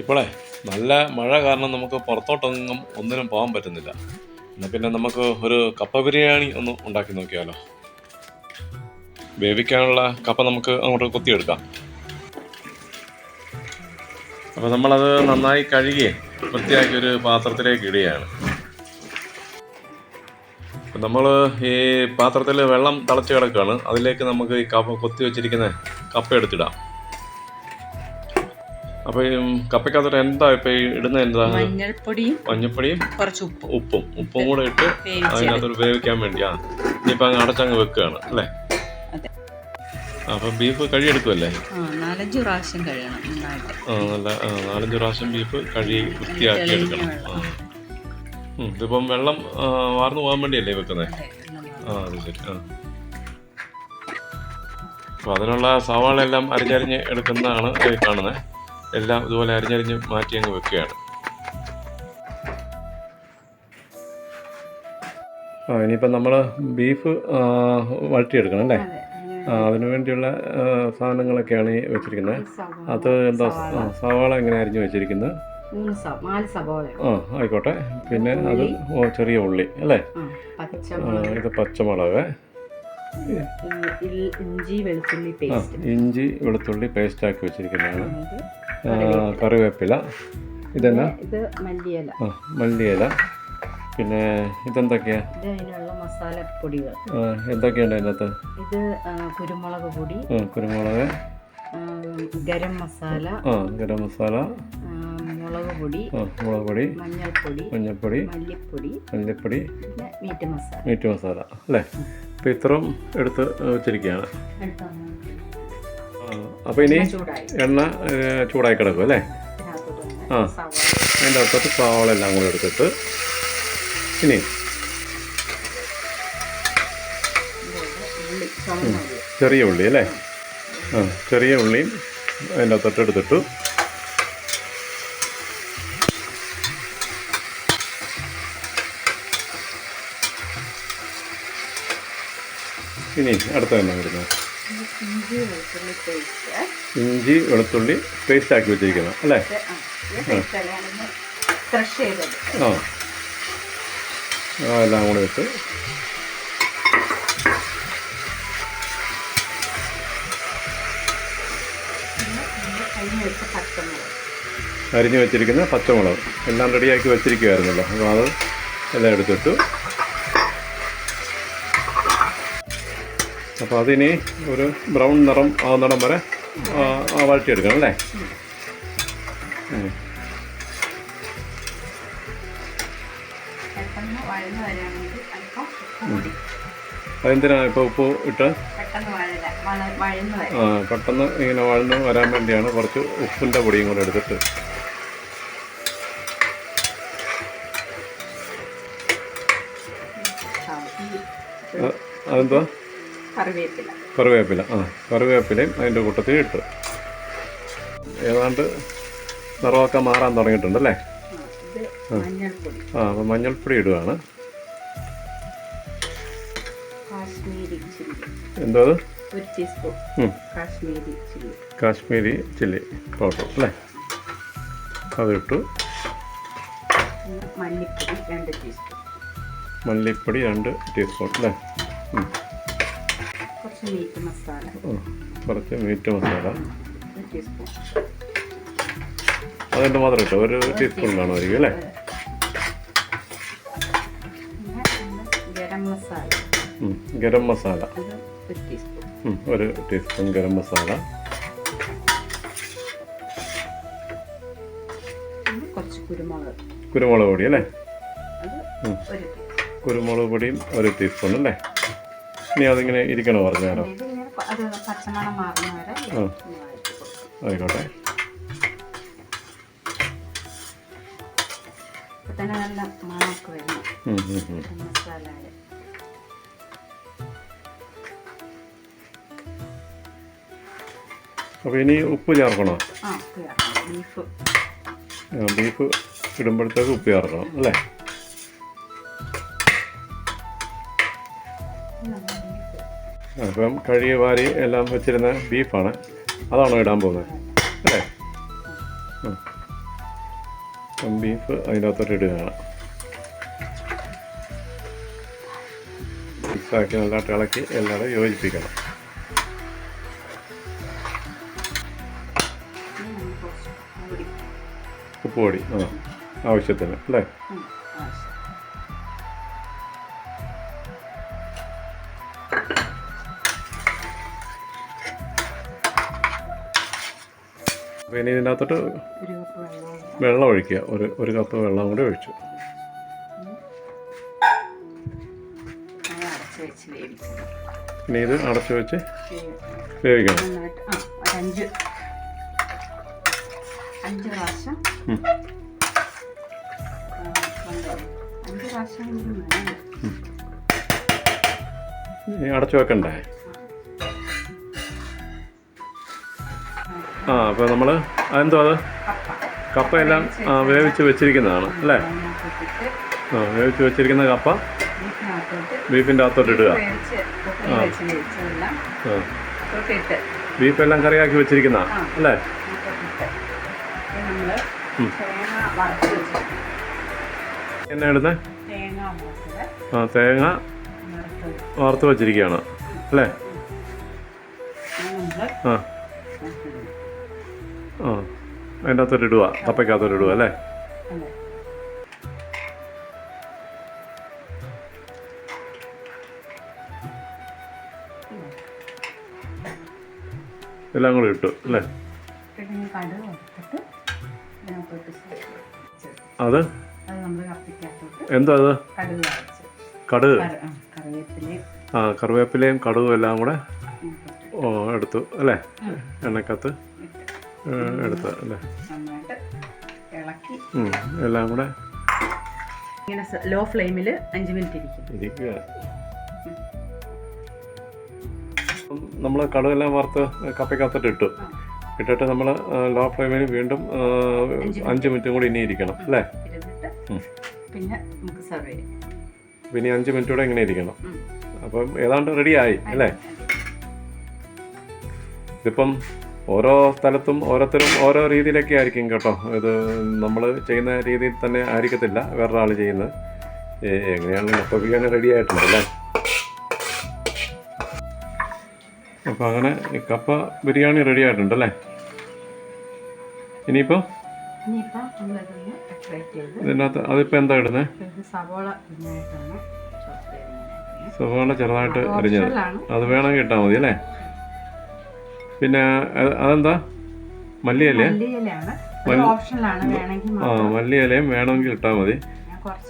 ഇപ്പോഴേ നല്ല മഴ കാരണം നമുക്ക് പുറത്തോട്ടൊന്നും ഒന്നിനും പോകാൻ പറ്റുന്നില്ല. എന്നാൽ പിന്നെ നമുക്ക് ഒരു കപ്പ ബിരിയാണി ഒന്ന് ഉണ്ടാക്കി നോക്കിയാലോ? വേവിക്കാനുള്ള കപ്പ നമുക്ക് അങ്ങോട്ട് കൊത്തിയെടുക്കാം. അപ്പോൾ നമ്മളത് നന്നായി കഴുകി വൃത്തിയാക്കി ഒരു പാത്രത്തിലേക്ക് ഇടുകയാണ്. നമ്മൾ ഈ പാത്രത്തിൽ വെള്ളം തിളച്ച് കിടക്കുകയാണ്. അതിലേക്ക് നമുക്ക് ഈ കപ്പ കൊത്തി വെച്ചിരിക്കുന്ന കപ്പ എടുത്തിടാം. അപ്പോൾ ഈ കപ്പയ്ക്കകത്തോട്ട് എന്താ ഇപ്പൊ ഇടുന്നത് ഇടുന്ന എന്താ? മഞ്ഞൾപ്പൊടിയും മഞ്ഞൾപ്പൊടിയും കുറച്ച് ഉപ്പും. ഉപ്പും. ഉപ്പും കൂടെ ഇട്ട് അതിനകത്ത് ഉപയോഗിക്കാൻ വേവിക്കാൻ വേണ്ടിയാ. ഇനിയിപ്പൊ അങ്ങ് അടച്ചങ്ങ് വെക്കുകയാണ് അല്ലേ? അപ്പൊ അപ്പം ബീഫ് കഴുകിയെടുക്കുമല്ലേ ആ നാലഞ്ച് പ്രാവശ്യം ആ നല്ല നാലഞ്ച് പ്രാവശ്യം ബീഫ് കഴുകി വൃത്തിയാക്കി എടുക്കണം ഇതിപ്പം വെള്ളം വാർന്നു പോകാൻ വേണ്ടിയല്ലേ വെക്കുന്നേ ആ അത് ശരി ആ. അപ്പൊ അതിനുള്ള സവാള എല്ലാം അരിഞ്ഞരിഞ്ഞ് എടുക്കുന്നതാണ് കാണുന്നത്. എല്ലാം ഇതുപോലെ അരിഞ്ഞരിഞ്ഞ് മാറ്റി അങ്ങ് വെക്കുകയാണ്. ആ ഇനിയിപ്പം നമ്മൾ ബീഫ് വഴറ്റിയെടുക്കണം അല്ലേ? അതിനുവേണ്ടിയുള്ള അതിനു വേണ്ടിയുള്ള സാധനങ്ങളൊക്കെയാണ് ഈ വെച്ചിരിക്കുന്നത്. അത് എന്താ സവാള. എങ്ങനെ അരിഞ്ഞ് വെച്ചിരിക്കുന്നത്? ആ ആയിക്കോട്ടെ. പിന്നെ അത് ചെറിയ ഉള്ളി അല്ലേ? ഇത് പച്ചമുളക്. ഇഞ്ചി വെളുത്തുള്ളി പേസ്റ്റ്. ആക്കി വെച്ചിരിക്കുന്നതാണ്. കറിവേപ്പില. ഇതെന്നാ? ഇത് മല്ലിയില. ആ മല്ലിയില. പിന്നെ ഇതെന്തൊക്കെയാ? ഇത് അതിനുള്ള മസാലപ്പൊടികൾ എന്തൊക്കെയുണ്ട് അതിനകത്ത്? ഇത് കുരുമുളക് പൊടി. കുരുമുളക്. ഗരം മസാല. ആ ഗരം മസാല. മുളക് പൊടി. മുളക് പൊടി. മഞ്ഞൾപ്പൊടി. മഞ്ഞൾപ്പൊടി. മല്ലിപ്പൊടി. മല്ലിപ്പൊടി. മീറ്റ് മസാല. മീറ്റ് മസാല. അല്ലേ? അപ്പോൾ ഇത്രയും എടുത്ത് വെച്ചിരിക്കുകയാണ്. അപ്പോൾ ഇനി എണ്ണ ചൂടായി എണ്ണ കിടക്കും അല്ലേ? ആ. അതിന്റെ അകത്തോട്ട് സവാള എല്ലാം കൂടെ എടുത്തിട്ട് ഇനി ചെറിയ ഉള്ളി അല്ലേ? ആ ചെറിയ ഉള്ളിയും അതിന്റെ അകത്തോട്ട് എടുത്തിട്ടു. ഇനി അടുത്ത തന്നെ വരുന്നത് ഇഞ്ചി വെളുത്തുള്ളി പേസ്റ്റ് ആക്കി വെച്ചിരിക്കുന്നത് അല്ലേ? ആ എല്ലാം കൂടെ ഇട്ട്. അരിഞ്ഞു വെച്ചിരിക്കുന്ന പച്ചമുളക്. എല്ലാം റെഡിയാക്കി വെച്ചിരിക്കുമായിരുന്നല്ലോ അപ്പോൾ അത് എല്ലാം എടുത്തിട്ടു. അപ്പോൾ അതിനി ഒരു ബ്രൗൺ നിറം ആവുന്നിടം വരെ വഴറ്റിയെടുക്കണം അല്ലേ? അതെന്തിനാണ് ഇപ്പോൾ ഉപ്പ് ഇട്ട്? ആ, പെട്ടെന്ന് ഇങ്ങനെ വഴന്ന് വരാൻ വേണ്ടിയാണ് കുറച്ച് ഉപ്പിന്റെ പൊടിയും കൂടെ എടുത്തിട്ട്. അതെന്താ കറിവേപ്പില. കറിവേപ്പില ആ കറിവേപ്പിലയും അതിന്റെ കൂട്ടത്തിൽ ഇട്ട്. ഏതാണ്ട് നിറമൊക്കെ മാറാൻ തുടങ്ങിയിട്ടുണ്ടല്ലേ ആ, അപ്പം മഞ്ഞൾപ്പൊടി ഇടുകയാണ് എന്തോ കാശ്മീരി ചില്ലി. പൗഡർ അല്ലേ? അതിട്ടു. മല്ലിപ്പൊടി രണ്ട് ടീസ്പൂൺ മല്ലിപ്പൊടി രണ്ട് ടീസ്പൂൺ അല്ലേ? കുറച്ച് മീറ്റ് മസാല. കുറച്ച് മീറ്റ് മസാല. ടീസ്പൂൺ അതിന്റെ മാത്രം ഇട്ടോ ഒരു ടീസ്പൂൺ കാണുമായിരിക്കും അല്ലേ? ഗരം മസാല. ഗരം മസാല. ഒരു ടീസ്പൂൺ ഗരം മസാല. കുരുമുളക്. കുരുമുളക് പൊടി അല്ലേ? കുരുമുളക് പൊടിയും ഒരു ടീസ്പൂൺ അല്ലേ? ഇനി അതിങ്ങനെ ഇരിക്കണോ പറഞ്ഞാലോ ഇത് ഇങ്ങനെ പ- അത് പച്ചമണം മാറുന്ന വരെ ആ. ഒന്ന് വഴറ്റി കൊടുക്കും. ആയിക്കോട്ടെ. അപ്പോൾ ഇനി ഉപ്പ് ചേർക്കണോ? ബീഫ്. ഇടുമ്പോഴത്തേക്ക് ഉപ്പ് ചേർക്കണം അല്ലേ? അപ്പം കഴുകി വാരി എല്ലാം വെച്ചിരുന്ന ബീഫാണ്. അതാണോ ഇടാൻ പോകുന്നത്? അല്ലേ. അപ്പം ബീഫ് അതിന്റെ അകത്തോട്ട് ഇടുകയാണ്. മിക്സാക്കി നല്ലതായിട്ട് ഇളക്കി എല്ലാവരും യോജിപ്പിക്കണം. ഉപ്പുപൊടി. ആ ആവശ്യത്തിന് അല്ലേ? അപ്പോൾ ഇനി കപ്പ് വെള്ളം ഒഴിക്കുക. ഒരു ഒരു കപ്പ് വെള്ളം കൂടി ഒഴിച്ചു. ഇനി ഇത് അടച്ചു വെച്ച് വേവിക്കണം. അഞ്ച് അഞ്ച് പ്രാവശ്യം. അഞ്ച് പ്രാവശ്യം അടച്ചു വെക്കണ്ടേ? ആ അപ്പോൾ നമ്മൾ അതെന്തോ അത്? കപ്പ കപ്പയെല്ലാം ആ, വേവിച്ച് വെച്ചിരിക്കുന്നതാണ് അല്ലേ? ആ വേവിച്ച് വെച്ചിരിക്കുന്ന കപ്പ ബീഫിന്റെ ബീഫിന്റെ അകത്തോട്ട് ഇടുക. ആ. ആ. ബീഫെല്ലാം കറിയാക്കി വെച്ചിരിക്കുന്ന അല്ലേ? എന്നാ മൂത്തത് ആ തേങ്ങ വറുത്ത് വെച്ചിരിക്കുകയാണ് അല്ലേ? ആ. ആ. അതിന്റെ അകത്തൊരു ഇടുക തപ്പയ്ക്കകത്തൊരു ഇടുക അല്ലേ? എല്ലാം കൂടി ഇട്ടു അല്ലേ. അത്? എന്താ അത്? കടുക് ആ, കറിവേപ്പിലയും കടുകും എല്ലാം കൂടെ ഓ എടുത്തു അല്ലേ? ഉം. എടുത്ത് അല്ലേ? നന്നായിട്ട് ഇളക്കി. എല്ലാം കൂടെ ഇങ്ങനെ ലോ ഫ്ലെയിമിൽ അഞ്ച് മിനിറ്റ് ഇരിക്കും. ഇരിക്കുക. നമ്മൾ കടുകെല്ലാം വറുത്ത് കപ്പയ്ക്കകത്തോട്ട് ഇട്ടു. ഇട്ടിട്ട് നമ്മൾ ലോ ഫ്ലെയിമിൽ വീണ്ടും അഞ്ച് മിനിറ്റും കൂടി ഇനി ഇരിക്കണം അല്ലേ? പിന്നെ നമുക്ക് സെർവ് ചെയ്യാം. പിന്നെ അഞ്ച് മിനിറ്റ് കൂടെ ഇങ്ങനെ ഇരിക്കണം. അപ്പം ഏതാണ്ട് റെഡി ആയി അല്ലേ? ഇതിപ്പം ഓരോ സ്ഥലത്തും ഓരോരുത്തരും ഓരോ രീതിയിലൊക്കെ ആയിരിക്കും കേട്ടോ. ഇത് നമ്മൾ ചെയ്യുന്ന രീതിയിൽ തന്നെ ആയിരിക്കത്തില്ല വേറൊരാൾ ചെയ്യുന്നത്. എങ്ങനെയാണ് എങ്ങനെയാണെങ്കിലും ബിരിയാണി റെഡി ആയിട്ടുണ്ട് അല്ലേ? അപ്പോൾ അങ്ങനെ കപ്പ ബിരിയാണി റെഡി ആയിട്ടുണ്ട് അല്ലേ? ഇനിയിപ്പോൾ ഇതിനകത്ത് അതിപ്പോൾ എന്താ ഇടുന്നത് സവോള സവാള ചെറുതായിട്ട് അരിഞ്ഞത്. അത് വേണമെങ്കിൽ ഇട്ടാൽ മതി അല്ലേ? പിന്നെ അത് അതെന്താ? മല്ലിയല്ലേ ആ മല്ലിയലയും വേണമെങ്കിൽ ഇട്ടാൽ മതി.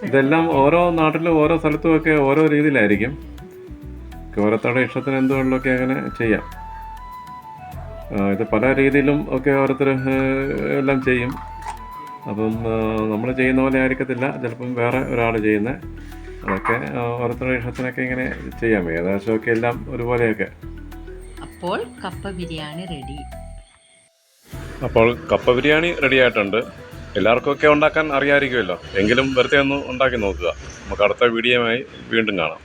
ഇതെല്ലാം ഓരോ നാട്ടിലും ഓരോ സ്ഥലത്തും ഒക്കെ ഓരോ രീതിയിലായിരിക്കും. ഓരോരുത്തരുടെ ഇഷ്ടത്തിന് എന്തുകൊണ്ടൊക്കെ അങ്ങനെ ചെയ്യാം. ഇത് പല രീതിയിലും ഒക്കെ ഓരോരുത്തർ എല്ലാം ചെയ്യും. അപ്പം നമ്മൾ ചെയ്യുന്ന പോലെ ആയിരിക്കത്തില്ല. ചിലപ്പം വേറെ ഒരാൾ ചെയ്യുന്നത് അതൊക്കെ ഓരോരുത്തരുടെ ഇഷ്ടത്തിനൊക്കെ ഇങ്ങനെ ചെയ്യാം ഏകദേശമൊക്കെ എല്ലാം ഒരുപോലെയൊക്കെ. അപ്പോൾ കപ്പ ബിരിയാണി റെഡി അപ്പോൾ കപ്പ ബിരിയാണി റെഡി ആയിട്ടുണ്ട്. എല്ലാവർക്കും ഒക്കെ ഉണ്ടാക്കാൻ അറിയാമായിരിക്കുമല്ലോ എങ്കിലും വെറുതെ ഒന്ന് ഉണ്ടാക്കി നോക്കുക. നമുക്ക് അടുത്ത വീഡിയോയുമായി വീണ്ടും കാണാം.